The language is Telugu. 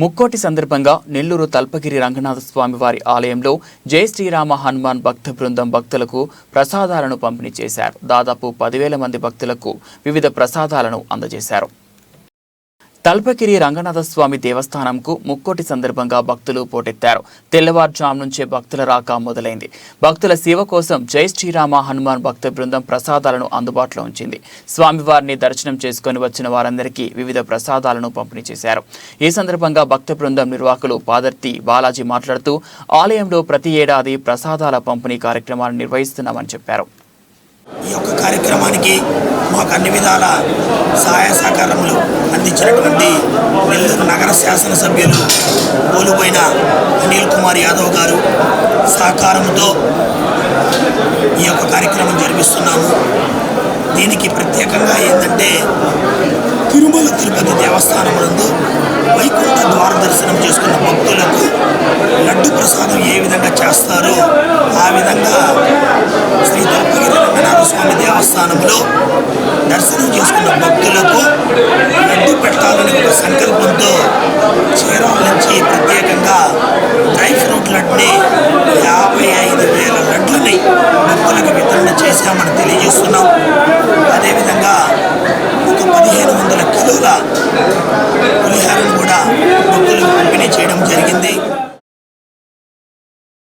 ముక్కోటి సందర్భంగా నెల్లూరు తల్పగిరి రంగనాథ స్వామి వారి ఆలయంలో జై శ్రీరామ హనుమాన్ భక్త బృందం భక్తులకు ప్రసాదాలను పంపిణీ చేశారు. దాదాపు పదివేల మంది భక్తులకు వివిధ ప్రసాదాలను అందజేశారు. తల్పగిరి రంగనాథ స్వామి దేవస్థానంకు ముక్కోటి సందర్భంగా భక్తులు పోటెత్తారు. తెల్లవారుజాము నుంచే భక్తుల రాక మొదలైంది. భక్తుల సేవ కోసం జై శ్రీరామ హనుమాన్ భక్త బృందం ప్రసాదాలను అందుబాటులో ఉంచింది. స్వామివారిని దర్శనం చేసుకొని వచ్చిన వారందరికీ వివిధ ప్రసాదాలను పంపిణీ చేశారు. ఈ సందర్భంగా భక్త బృందం నిర్వాహకులు పాదర్తి బాలాజీ మాట్లాడుతూ ఆలయంలో ప్రతి ఏడాది ప్రసాదాల పంపిణీ కార్యక్రమాన్ని నిర్వహిస్తున్నామని చెప్పారు. ఈ యొక్క కార్యక్రమానికి మాకు అన్ని విధాల సహాయ సహకారములు అందించినటువంటి నెల్లూరు నగర శాసనసభ్యులు పోలుపోయిన అనిల్ కుమార్ యాదవ్ గారు సహకారంతో ఈ యొక్క కార్యక్రమం జరిపిస్తున్నాము. దీనికి ప్రత్యేకంగా ఏంటంటే తిరుమల తిరుపతి దేవస్థానం నుండి యాభై ఐదు వేల లడ్లని భక్తులకు వితరణ చేశామని తెలియజేస్తున్నాం.